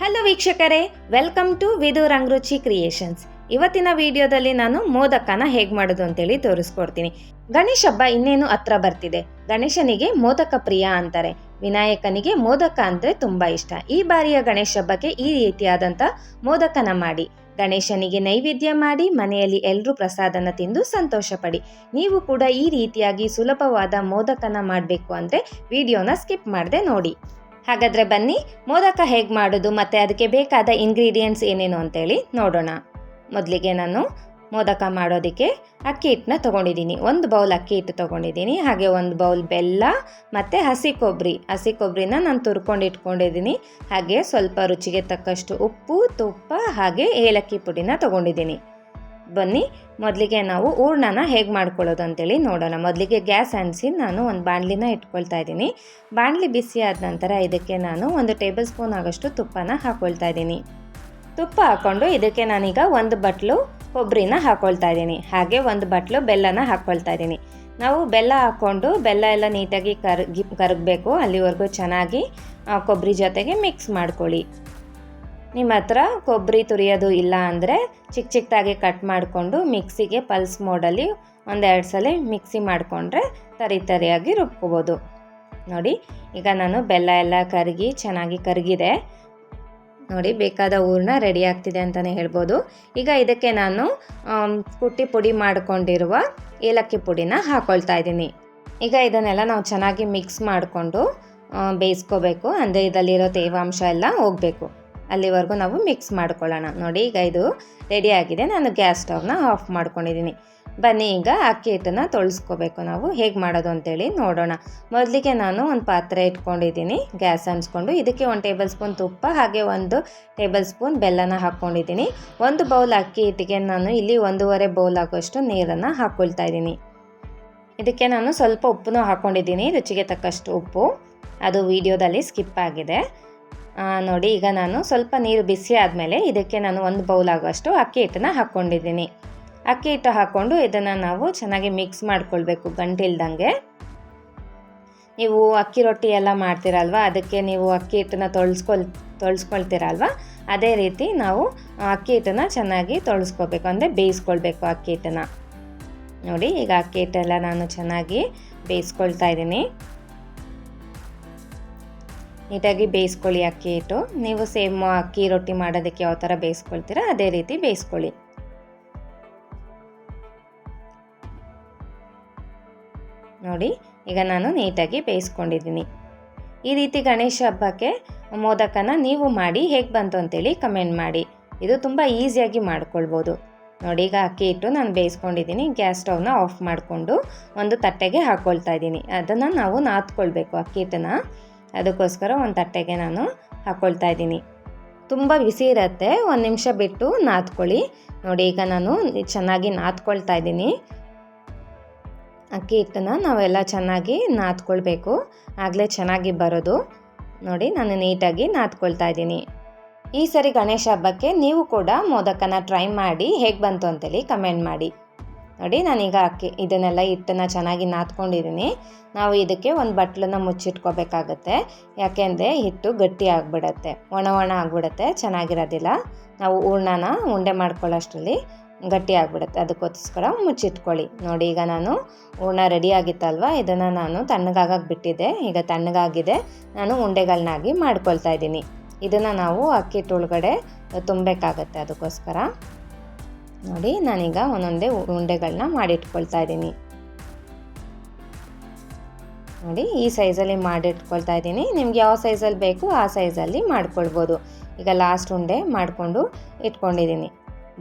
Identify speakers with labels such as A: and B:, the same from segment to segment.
A: Hello ವೀಕ್ಷಕರೇ welcome to Vidu Rangaruchi creations ಇವತ್ತಿನ ವಿಡಿಯೋದಲ್ಲಿ ನಾನು ಮೋದಕನ ಹೇಗೆ ಮಾಡೋದು ಅಂತೇಳಿ ತೋರಿಸ್ಕೊಡ್ತೀನಿ. ಗಣೇಶ ಹಬ್ಬ ಇನ್ನೇನು ಹತ್ರ ಬರ್ತಿದೆ. ಗಣೇಶನಿಗೆ ಮೋದಕ ಪ್ರಿಯ ಅಂತಾರೆ. ವಿನಾಯಕನಿಗೆ ಮೋದಕ ಅಂದರೆ ತುಂಬ ಇಷ್ಟ. ಈ ಬಾರಿಯ ಗಣೇಶ ಹಬ್ಬಕ್ಕೆ ಈ ರೀತಿಯಾದಂಥ ಮೋದಕನ ಮಾಡಿ. ಗಣೇಶನಿಗೆ ನೈವೇದ್ಯ ಮಾಡಿ, ಮನೆಯಲ್ಲಿ ಎಲ್ಲರೂ ಪ್ರಸಾದನ ತಿಂದು ಸಂತೋಷ ಪಡಿ ನೀವು ಕೂಡ ಈ ರೀತಿಯಾಗಿ ಸುಲಭವಾದ ಮೋದಕನ ಮಾಡಬೇಕು ಅಂದರೆ ವಿಡಿಯೋನ ಸ್ಕಿಪ್ ಮಾಡದೆ ನೋಡಿ. ಹಾಗಾದರೆ ಬನ್ನಿ, ಮೋದಕ ಹೇಗೆ ಮಾಡೋದು ಮತ್ತು ಅದಕ್ಕೆ ಬೇಕಾದ ಇಂಗ್ರೀಡಿಯೆಂಟ್ಸ್ ಏನೇನು ಅಂತೇಳಿ ನೋಡೋಣ. ಮೊದಲಿಗೆ ನಾನು ಮೋದಕ ಮಾಡೋದಕ್ಕೆ ಅಕ್ಕಿ ಹಿಟ್ಟನ್ನ ತೊಗೊಂಡಿದ್ದೀನಿ. ಒಂದು ಬೌಲ್ ಅಕ್ಕಿ ಹಿಟ್ಟು ತೊಗೊಂಡಿದ್ದೀನಿ. ಹಾಗೆ ಒಂದು ಬೌಲ್ ಬೆಲ್ಲ ಮತ್ತು ಹಸಿ ಕೊಬ್ಬರಿ ಹಸಿ ಕೊಬ್ಬರಿನ ನಾನು ತುರ್ಕೊಂಡು ಇಟ್ಕೊಂಡಿದ್ದೀನಿ. ಹಾಗೆ ಸ್ವಲ್ಪ ರುಚಿಗೆ ತಕ್ಕಷ್ಟು ಉಪ್ಪು, ತುಪ್ಪ ಹಾಗೆ ಏಲಕ್ಕಿ ಪುಡಿನ ತೊಗೊಂಡಿದ್ದೀನಿ. ಬನ್ನಿ, ಮೊದಲಿಗೆ ನಾವು ಹೂರ್ಣನ ಹೇಗೆ ಮಾಡ್ಕೊಳ್ಳೋದು ಅಂತೇಳಿ ನೋಡೋಣ. ಮೊದಲಿಗೆ ಗ್ಯಾಸ್ ಅನಿಸಿ ನಾನು ಒಂದು ಬಾಣಲಿನ ಇಟ್ಕೊಳ್ತಾ ಇದ್ದೀನಿ. ಬಾಣಲಿ ಬಿಸಿ ಆದ ನಂತರ ಇದಕ್ಕೆ ನಾನು ಒಂದು ಟೇಬಲ್ ಸ್ಪೂನ್ ಆಗೋಷ್ಟು ತುಪ್ಪನ ಹಾಕ್ಕೊಳ್ತಾ ಇದ್ದೀನಿ. ತುಪ್ಪ ಹಾಕ್ಕೊಂಡು ಇದಕ್ಕೆ ನಾನೀಗ ಒಂದು ಬಟ್ಲು ಕೊಬ್ಬರಿನ ಹಾಕ್ಕೊಳ್ತಾ ಇದ್ದೀನಿ. ಹಾಗೆ ಒಂದು ಬಟ್ಲು ಬೆಲ್ಲನ ಹಾಕ್ಕೊಳ್ತಾ ಇದ್ದೀನಿ. ನಾವು ಬೆಲ್ಲ ಹಾಕ್ಕೊಂಡು ಬೆಲ್ಲ ಎಲ್ಲ ನೀಟಾಗಿ ಕರಗಿ ಕರಗಬೇಕು. ಅಲ್ಲಿವರೆಗೂ ಚೆನ್ನಾಗಿ ಕೊಬ್ಬರಿ ಜೊತೆಗೆ ಮಿಕ್ಸ್ ಮಾಡ್ಕೊಳ್ಳಿ. ನಿಮ್ಮ ಹತ್ರ ಕೊಬ್ಬರಿ ತುರಿಯೋದು ಇಲ್ಲ ಅಂದರೆ ಚಿಕ್ಕ ಚಿಕ್ಕದಾಗಿ ಕಟ್ ಮಾಡಿಕೊಂಡು ಮಿಕ್ಸಿಗೆ ಪಲ್ಸ್ ಮೋಡಲ್ಲಿ ಒಂದೆರಡು ಸಲ ಮಿಕ್ಸಿ ಮಾಡಿಕೊಂಡ್ರೆ ತರಿ ತರಿಯಾಗಿ ರುಬ್ಕೋಬೋದು. ನೋಡಿ, ಈಗ ನಾನು ಬೆಲ್ಲ ಎಲ್ಲ ಕರಗಿ, ಚೆನ್ನಾಗಿ ಕರಗಿದೆ. ನೋಡಿ, ಬೇಕಾದ ಹೂರ್ಣ ರೆಡಿ ಆಗ್ತಿದೆ ಅಂತಲೇ ಹೇಳ್ಬೋದು. ಈಗ ಇದಕ್ಕೆ ನಾನು ಪುಟ್ಟಿ ಪುಡಿ ಮಾಡಿಕೊಂಡಿರುವ ಏಲಕ್ಕಿ ಪುಡಿನ ಹಾಕ್ಕೊಳ್ತಾ ಇದ್ದೀನಿ. ಈಗ ಇದನ್ನೆಲ್ಲ ನಾವು ಚೆನ್ನಾಗಿ ಮಿಕ್ಸ್ ಮಾಡಿಕೊಂಡು ಬೇಯಿಸ್ಕೋಬೇಕು. ಅಂದರೆ ಇದರಲ್ಲಿರೋ ತೇವಾಂಶ ಎಲ್ಲ ಹೋಗಬೇಕು. ಅಲ್ಲಿವರೆಗೂ ನಾವು ಮಿಕ್ಸ್ ಮಾಡ್ಕೊಳ್ಳೋಣ. ನೋಡಿ, ಈಗ ಇದು ರೆಡಿ ಆಗಿದೆ. ನಾನು ಗ್ಯಾಸ್ ಸ್ಟವ್ನ ಆಫ್ ಮಾಡ್ಕೊಂಡಿದ್ದೀನಿ. ಬನ್ನಿ, ಈಗ ಅಕ್ಕಿ ಹಿಟ್ಟನ್ನು ತೊಳಸ್ಕೋಬೇಕು ನಾವು. ಹೇಗೆ ಮಾಡೋದು ಅಂತೇಳಿ ನೋಡೋಣ. ಮೊದಲಿಗೆ ನಾನು ಒಂದು ಪಾತ್ರೆ ಇಟ್ಕೊಂಡಿದ್ದೀನಿ ಗ್ಯಾಸ್ ಅನ್ಸ್ಕೊಂಡು ಇದಕ್ಕೆ ಒಂದು ಟೇಬಲ್ ಸ್ಪೂನ್ ತುಪ್ಪ, ಹಾಗೆ ಒಂದು ಟೇಬಲ್ ಸ್ಪೂನ್ ಬೆಲ್ಲನ ಹಾಕ್ಕೊಂಡಿದ್ದೀನಿ. ಒಂದು ಬೌಲ್ ಅಕ್ಕಿ ಹಿಟ್ಟಿಗೆ ನಾನು ಇಲ್ಲಿ ಒಂದೂವರೆ ಬೌಲ್ ಆಗೋಷ್ಟು ನೀರನ್ನು ಹಾಕ್ಕೊಳ್ತಾ ಇದ್ದೀನಿ. ಇದಕ್ಕೆ ನಾನು ಸ್ವಲ್ಪ ಉಪ್ಪನ್ನು ಹಾಕ್ಕೊಂಡಿದ್ದೀನಿ ರುಚಿಗೆ ತಕ್ಕಷ್ಟು ಉಪ್ಪು. ಅದು ವಿಡಿಯೋದಲ್ಲಿ ಸ್ಕಿಪ್ ಆಗಿದೆ. ನೋಡಿ, ಈಗ ನಾನು ಸ್ವಲ್ಪ ನೀರು ಬಿಸಿ ಆದಮೇಲೆ ಇದಕ್ಕೆ ನಾನು ಒಂದು ಬೌಲ್ ಆಗುವಷ್ಟು ಅಕ್ಕಿ ಹಿಟ್ಟನ್ನ ಹಾಕ್ಕೊಂಡಿದ್ದೀನಿ. ಅಕ್ಕಿ ಹಿಟ್ಟು ಹಾಕ್ಕೊಂಡು ಇದನ್ನು ನಾವು ಚೆನ್ನಾಗಿ ಮಿಕ್ಸ್ ಮಾಡ್ಕೊಳ್ಬೇಕು ಗಂಟಿಲ್ದಂಗೆ. ನೀವು ಅಕ್ಕಿ ರೊಟ್ಟಿ ಎಲ್ಲ ಮಾಡ್ತೀರಲ್ವ? ಅದಕ್ಕೆ ನೀವು ಅಕ್ಕಿ ಹಿಟ್ಟನ್ನ ತೊಳ್ಸ್ಕೊಳ್, ತೊಳ್ಸ್ಕೊಳ್ತೀರಲ್ವ? ಅದೇ ರೀತಿ ನಾವು ಅಕ್ಕಿ ಹಿಟ್ಟನ್ನು ಚೆನ್ನಾಗಿ ತೊಳ್ಸ್ಕೊಬೇಕು, ಅಂದರೆ ಬೇಯಿಸ್ಕೊಳ್ಬೇಕು ಅಕ್ಕಿ ಹಿಟ್ಟನ್ನು. ನೋಡಿ, ಈಗ ಅಕ್ಕಿ ಹಿಟ್ಟೆಲ್ಲ ನಾನು ಚೆನ್ನಾಗಿ ಬೇಯಿಸ್ಕೊಳ್ತಾ ಇದ್ದೀನಿ. ನೀಟಾಗಿ ಬೇಯಿಸ್ಕೊಳ್ಳಿ ಅಕ್ಕಿ ಹಿಟ್ಟು. ನೀವು ಸೇಮ್ ಅಕ್ಕಿ ರೊಟ್ಟಿ ಮಾಡೋದಕ್ಕೆ ಯಾವ ಥರ ಬೇಯಿಸ್ಕೊಳ್ತೀರಾ, ಅದೇ ರೀತಿ ಬೇಯಿಸ್ಕೊಳ್ಳಿ. ನೋಡಿ, ಈಗ ನಾನು ನೀಟಾಗಿ ಬೇಯಿಸ್ಕೊಂಡಿದ್ದೀನಿ. ಈ ರೀತಿ ಗಣೇಶ ಹಬ್ಬಕ್ಕೆ ಮೋದಕನ ನೀವು ಮಾಡಿ ಹೇಗೆ ಬಂತು ಅಂತೇಳಿ ಕಮೆಂಟ್ ಮಾಡಿ. ಇದು ತುಂಬ ಈಸಿಯಾಗಿ ಮಾಡ್ಕೊಳ್ಬೋದು. ನೋಡಿ, ಈಗ ಅಕ್ಕಿ ಹಿಟ್ಟು ನಾನು ಬೇಯಿಸ್ಕೊಂಡಿದ್ದೀನಿ. ಗ್ಯಾಸ್ ಸ್ಟವ್ನ ಆಫ್ ಮಾಡಿಕೊಂಡು ಒಂದು ತಟ್ಟೆಗೆ ಹಾಕ್ಕೊಳ್ತಾ ಇದ್ದೀನಿ. ಅದನ್ನು ನಾವು ನಾದ್ಕೊಳ್ಬೇಕು ಅಕ್ಕಿ ಹಿಟ್ಟನ್ನ. ಅದಕ್ಕೋಸ್ಕರ ಒಂದು ತಟ್ಟೆಗೆ ನಾನು ಹಾಕ್ಕೊಳ್ತಾ ಇದ್ದೀನಿ. ತುಂಬ ಬಿಸಿ ಇರುತ್ತೆ, ಒಂದು ನಿಮಿಷ ಬಿಟ್ಟು ನಾದ್ಕೊಳ್ಳಿ. ನೋಡಿ, ಈಗ ನಾನು ಚೆನ್ನಾಗಿ ನಾದ್ಕೊಳ್ತಾ ಇದ್ದೀನಿ. ಅಕ್ಕಿ ಹಿಟ್ಟನ್ನು ನಾವೆಲ್ಲ ಚೆನ್ನಾಗಿ ನಾದ್ಕೊಳ್ಬೇಕು. ಆಗಲೇ ಚೆನ್ನಾಗಿ ಬರೋದು. ನೋಡಿ, ನಾನು ನೀಟಾಗಿ ನಾದ್ಕೊಳ್ತಾ ಇದ್ದೀನಿ. ಈ ಸರಿ ಗಣೇಶ ಹಬ್ಬಕ್ಕೆ ನೀವು ಕೂಡ ಮೋದಕನ ಟ್ರೈ ಮಾಡಿ ಹೇಗೆ ಬಂತು ಅಂತೇಳಿ ಕಮೆಂಟ್ ಮಾಡಿ. ನೋಡಿ, ನಾನೀಗ ಅಕ್ಕಿ ಇದನ್ನೆಲ್ಲ ಹಿಟ್ಟನ್ನು ಚೆನ್ನಾಗಿ ನಾದ್ಕೊಂಡಿದ್ದೀನಿ ನಾವು ಇದಕ್ಕೆ ಒಂದು ಬಟ್ಲನ್ನ ಮುಚ್ಚಿಟ್ಕೋಬೇಕಾಗತ್ತೆ. ಯಾಕೆಂದರೆ ಹಿಟ್ಟು ಗಟ್ಟಿ ಆಗಿಬಿಡತ್ತೆ. ಒಣ ಒಣ ಆಗಿಬಿಡತ್ತೆ, ಚೆನ್ನಾಗಿರೋದಿಲ್ಲ. ನಾವು ಹೂರ್ಣನ ಉಂಡೆ ಮಾಡ್ಕೊಳ್ಳೋಷ್ಟರಲ್ಲಿ ಗಟ್ಟಿ ಆಗಿಬಿಡುತ್ತೆ. ಅದಕ್ಕೋಸ್ಕರ ಮುಚ್ಚಿಟ್ಕೊಳ್ಳಿ. ನೋಡಿ, ಈಗ ನಾನು ಹೂರ್ಣ ರೆಡಿ ಆಗಿತ್ತಲ್ವ? ಇದನ್ನು ನಾನು ತಣ್ಣಗಾಗಕ್ಕೆ ಬಿಟ್ಟಿದ್ದೆ. ಈಗ ತಣ್ಣಗಾಗಿದೆ. ನಾನು ಉಂಡೆಗಳನ್ನಾಗಿ ಮಾಡ್ಕೊಳ್ತಾ ಇದ್ದೀನಿ. ಇದನ್ನು ನಾವು ಅಕ್ಕಿ ಒಳಗಡೆ ತುಂಬಬೇಕಾಗತ್ತೆ ಅದಕ್ಕೋಸ್ಕರ. ನೋಡಿ, ನಾನೀಗ ಒಂದೊಂದೇ ಉಂಡೆಗಳನ್ನ ಮಾಡಿಟ್ಕೊಳ್ತಾ ಇದ್ದೀನಿ. ನೋಡಿ, ಈ ಸೈಜಲ್ಲಿ ಮಾಡಿಟ್ಕೊಳ್ತಾ ಇದ್ದೀನಿ. ನಿಮ್ಗೆ ಯಾವ ಸೈಜಲ್ಲಿ ಬೇಕು ಆ ಸೈಜಲ್ಲಿ ಮಾಡ್ಕೊಳ್ಬೋದು. ಈಗ ಲಾಸ್ಟ್ ಉಂಡೆ ಮಾಡಿಕೊಂಡು ಇಟ್ಕೊಂಡಿದ್ದೀನಿ.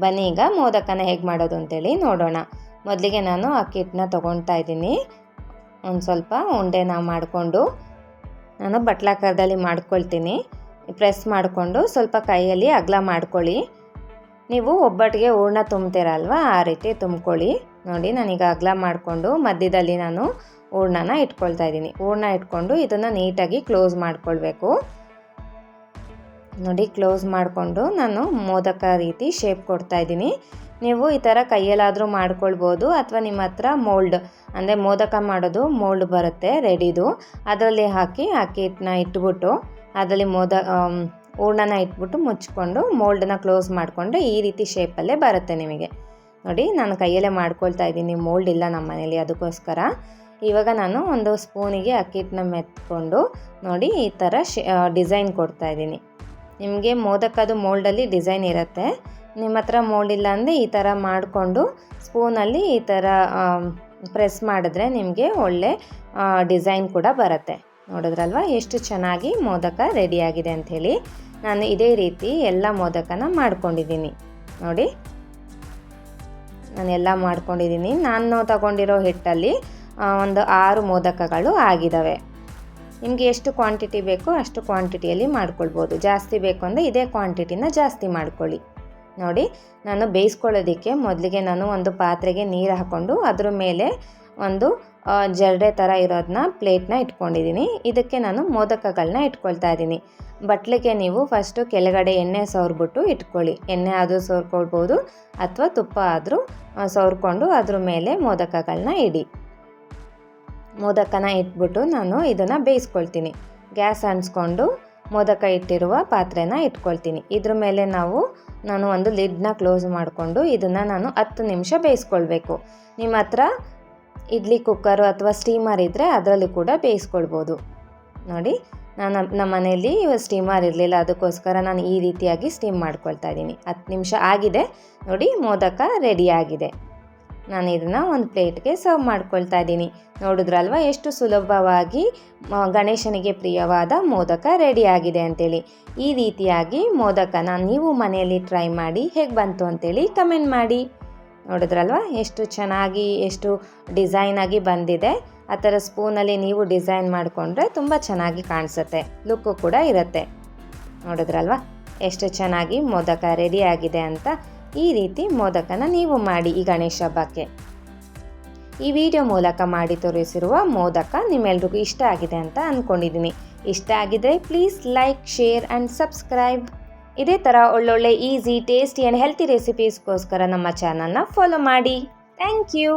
A: ಬನ್ನಿ, ಈಗ ಮೋದಕನ ಹೇಗೆ ಮಾಡೋದು ಅಂತೇಳಿ ನೋಡೋಣ. ಮೊದಲಿಗೆ ನಾನು ಅಕ್ಕಿ ಹಿಟ್ಟನ್ನ ತೊಗೊಳ್ತಾ ಇದ್ದೀನಿ. ಒಂದು ಸ್ವಲ್ಪ ಉಂಡೆನ ಮಾಡಿಕೊಂಡು ನಾನು ಬಟ್ಲಾಕಾರದಲ್ಲಿ ಮಾಡ್ಕೊಳ್ತೀನಿ. ಪ್ರೆಸ್ ಮಾಡಿಕೊಂಡು ಸ್ವಲ್ಪ ಕೈಯಲ್ಲಿ ಅಗಲ ಮಾಡ್ಕೊಳ್ಳಿ. ನೀವು ಒಬ್ಬಟ್ಟಿಗೆ ಹೂರ್ಣ ತುಂಬ್ತೀರಲ್ವ, ಆ ರೀತಿ ತುಂಬ್ಕೊಳ್ಳಿ. ನೋಡಿ ನಾನೀಗ ಅಗಲ ಮಾಡಿಕೊಂಡು ಮಧ್ಯದಲ್ಲಿ ನಾನು ಹೂರ್ಣನ ಇಟ್ಕೊಳ್ತಾ ಇದ್ದೀನಿ. ಹೂರ್ಣ ಇಟ್ಕೊಂಡು ಇದನ್ನು ನೀಟಾಗಿ ಕ್ಲೋಸ್ ಮಾಡ್ಕೊಳ್ಬೇಕು. ನೋಡಿ, ಕ್ಲೋಸ್ ಮಾಡಿಕೊಂಡು ನಾನು ಮೋದಕ ರೀತಿ ಶೇಪ್ ಕೊಡ್ತಾ ಇದ್ದೀನಿ. ನೀವು ಈ ಥರ ಕೈಯಲ್ಲಾದರೂ ಮಾಡ್ಕೊಳ್ಬೋದು, ಅಥವಾ ನಿಮ್ಮ ಹತ್ರ ಮೋಲ್ಡ್, ಅಂದರೆ ಮೋದಕ ಮಾಡೋದು ಮೋಲ್ಡ್ ಬರುತ್ತೆ, ರೆಡಿದು. ಅದರಲ್ಲಿ ಹಾಕಿ ಅಕ್ಕಿ ಹಿಟ್ಟನ್ನ ಇಟ್ಬಿಟ್ಟು, ಅದರಲ್ಲಿ ಮೋದ ಹೂರ್ಣನ ಇಟ್ಬಿಟ್ಟು ಮುಚ್ಕೊಂಡು ಮೋಲ್ಡನ್ನ ಕ್ಲೋಸ್ ಮಾಡಿಕೊಂಡು ಈ ರೀತಿ ಶೇಪಲ್ಲೇ ಬರುತ್ತೆ ನಿಮಗೆ. ನೋಡಿ, ನಾನು ಕೈಯಲ್ಲೇ ಮಾಡ್ಕೊಳ್ತಾ ಇದ್ದೀನಿ. ಮೋಲ್ಡ್ ಇಲ್ಲ ನಮ್ಮ ಮನೇಲಿ ಅದಕ್ಕೋಸ್ಕರ. ಇವಾಗ ನಾನು ಒಂದು ಸ್ಪೂನಿಗೆ ಅಕ್ಕಿ ಹಿಟ್ಟನ್ನ ಮೆತ್ಕೊಂಡು ನೋಡಿ ಈ ಥರ ಡಿಸೈನ್ ಕೊಡ್ತಾ ಇದ್ದೀನಿ. ನಿಮಗೆ ಮೋದಕ್ಕದು ಮೋಲ್ಡಲ್ಲಿ ಡಿಸೈನ್ ಇರುತ್ತೆ. ನಿಮ್ಮ ಹತ್ರ ಮೋಲ್ಡ್ ಇಲ್ಲ ಅಂದರೆ ಈ ಥರ ಮಾಡಿಕೊಂಡು ಸ್ಪೂನಲ್ಲಿ ಈ ಥರ ಪ್ರೆಸ್ ಮಾಡಿದ್ರೆ ನಿಮಗೆ ಒಳ್ಳೆ ಡಿಸೈನ್ ಕೂಡ ಬರುತ್ತೆ. ನೋಡಿದ್ರಲ್ವ? ಎಷ್ಟು ಚೆನ್ನಾಗಿ ಮೋದಕ ರೆಡಿಯಾಗಿದೆ ಅಂಥೇಳಿ. ನಾನು ಇದೇ ರೀತಿ ಎಲ್ಲ ಮೋದಕನ ಮಾಡ್ಕೊಂಡಿದ್ದೀನಿ. ನೋಡಿ. ನಾನೆಲ್ಲ ಮಾಡ್ಕೊಂಡಿದ್ದೀನಿ. ನಾನು ತಗೊಂಡಿರೋ ಹಿಟ್ಟಲ್ಲಿ ಒಂದು ಆರು ಮೋದಕಗಳು ಆಗಿದ್ದಾವೆ ನಿಮಗೆ ಎಷ್ಟು ಕ್ವಾಂಟಿಟಿ ಬೇಕೋ ಅಷ್ಟು ಕ್ವಾಂಟಿಟಿಯಲ್ಲಿ ಮಾಡ್ಕೊಳ್ಬೋದು. ಜಾಸ್ತಿ ಬೇಕು ಅಂದರೆ ಇದೇ ಕ್ವಾಂಟಿಟಿನ ಜಾಸ್ತಿ ಮಾಡ್ಕೊಳ್ಳಿ. ನೋಡಿ, ನಾನು ಬೇಯಿಸ್ಕೊಳ್ಳೋದಕ್ಕೆ ಮೊದಲಿಗೆ ನಾನು ಒಂದು ಪಾತ್ರೆಗೆ ನೀರು ಹಾಕ್ಕೊಂಡು ಅದ್ರ ಮೇಲೆ ಒಂದು ಜರಡೆ ಥರ ಇರೋದನ್ನ ಪ್ಲೇಟ್ನ ಇಟ್ಕೊಂಡಿದ್ದೀನಿ. ಇದಕ್ಕೆ ನಾನು ಮೋದಕಗಳನ್ನ ಇಟ್ಕೊಳ್ತಾ ಇದ್ದೀನಿ. ಬಟ್ಲಿಗೆ ನೀವು ಫಸ್ಟು ಕೆಳಗಡೆ ಎಣ್ಣೆ ಸವರ್ಬಿಟ್ಟು ಇಟ್ಕೊಳ್ಳಿ. ಎಣ್ಣೆ ಆದರೂ ಸೋರ್ಕೊಳ್ಬೋದು ಅಥವಾ ತುಪ್ಪ ಆದರೂ ಸವರ್ಕೊಂಡು ಅದ್ರ ಮೇಲೆ ಮೋದಕಗಳನ್ನ ಇಡಿ. ಮೋದಕನ ಇಟ್ಬಿಟ್ಟು ನಾನು ಇದನ್ನು ಬೇಯಿಸ್ಕೊಳ್ತೀನಿ. ಗ್ಯಾಸ್ ಅಂಟಿಸ್ಕೊಂಡು ಮೋದಕ ಇಟ್ಟಿರುವ ಪಾತ್ರೆನ ಇಟ್ಕೊಳ್ತೀನಿ. ಇದ್ರ ಮೇಲೆ ನಾವು, ನಾನು ಒಂದು ಲಿಡ್ನ ಕ್ಲೋಸ್ ಮಾಡಿಕೊಂಡು ಇದನ್ನು ನಾನು ಹತ್ತು ನಿಮಿಷ ಬೇಯಿಸ್ಕೊಳ್ಬೇಕು. ನಿಮ್ಮ ಹತ್ರ ಇಡ್ಲಿ ಕುಕ್ಕರು ಅಥವಾ ಸ್ಟೀಮರ್ ಇದ್ದರೆ ಅದರಲ್ಲಿ ಕೂಡ ಬೇಯಿಸ್ಕೊಳ್ಬೋದು. ನೋಡಿ, ನಾನು ನಮ್ಮ ಮನೆಯಲ್ಲಿ ಸ್ಟೀಮರ್ ಇರಲಿಲ್ಲ, ಅದಕ್ಕೋಸ್ಕರ ನಾನು ಈ ರೀತಿಯಾಗಿ ಸ್ಟೀಮ್ ಮಾಡ್ಕೊಳ್ತಾ ಇದ್ದೀನಿ. ಹತ್ತು ನಿಮಿಷ ಆಗಿದೆ, ನೋಡಿ ಮೋದಕ ರೆಡಿ ಆಗಿದೆ. ನಾನು ಇದನ್ನು ಒಂದು ಪ್ಲೇಟ್ಗೆ ಸರ್ವ್ ಮಾಡ್ಕೊಳ್ತಾ ಇದ್ದೀನಿ. ನೋಡಿದ್ರಲ್ವ, ಎಷ್ಟು ಸುಲಭವಾಗಿ ಗಣೇಶನಿಗೆ ಪ್ರಿಯವಾದ ಮೋದಕ ರೆಡಿ ಆಗಿದೆ ಅಂತೇಳಿ. ಈ ರೀತಿಯಾಗಿ ಮೋದಕನ ನೀವು ಮನೆಯಲ್ಲಿ ಟ್ರೈ ಮಾಡಿ ಹೇಗೆ ಬಂತು ಅಂತೇಳಿ ಕಮೆಂಟ್ ಮಾಡಿ. ನೋಡಿದ್ರಲ್ವ? ಎಷ್ಟು ಚೆನ್ನಾಗಿ, ಎಷ್ಟು ಡಿಸೈನ್ ಆಗಿ ಬಂದಿದೆ. ಆ ಥರ ಸ್ಪೂನಲ್ಲಿ ನೀವು ಡಿಸೈನ್ ಮಾಡಿಕೊಂಡ್ರೆ ತುಂಬ ಚೆನ್ನಾಗಿ ಕಾಣಿಸುತ್ತೆ. ಲುಕ್ಕು ಕೂಡ ಇರುತ್ತೆ. ನೋಡಿದ್ರಲ್ವ? ಎಷ್ಟು ಚೆನ್ನಾಗಿ ಮೋದಕ ರೆಡಿ ಆಗಿದೆ ಅಂತ ಈ ರೀತಿ ಮೋದಕನ ನೀವು ಮಾಡಿ ಈ ಗಣೇಶ ಹಬ್ಬಕ್ಕೆ. ಈ ವಿಡಿಯೋ ಮೂಲಕ ಮಾಡಿ ತೋರಿಸಿರುವ ಮೋದಕ ನಿಮ್ಮೆಲ್ರಿಗೂ ಇಷ್ಟ ಆಗಿದೆ ಅಂತ ಅಂದ್ಕೊಂಡಿದ್ದೀನಿ ಇಷ್ಟ ಆಗಿದ್ರೆ please like, share and subscribe. ಇದೇ ಥರ ಒಳ್ಳೊಳ್ಳೆ ಈಸಿ ಟೇಸ್ಟಿ ಆ್ಯಂಡ್ ಹೆಲ್ತಿ ರೆಸಿಪೀಸ್ಗೋಸ್ಕರ ನಮ್ಮ ಚಾನಲ್ನ ಫಾಲೋ ಮಾಡಿ. Thank you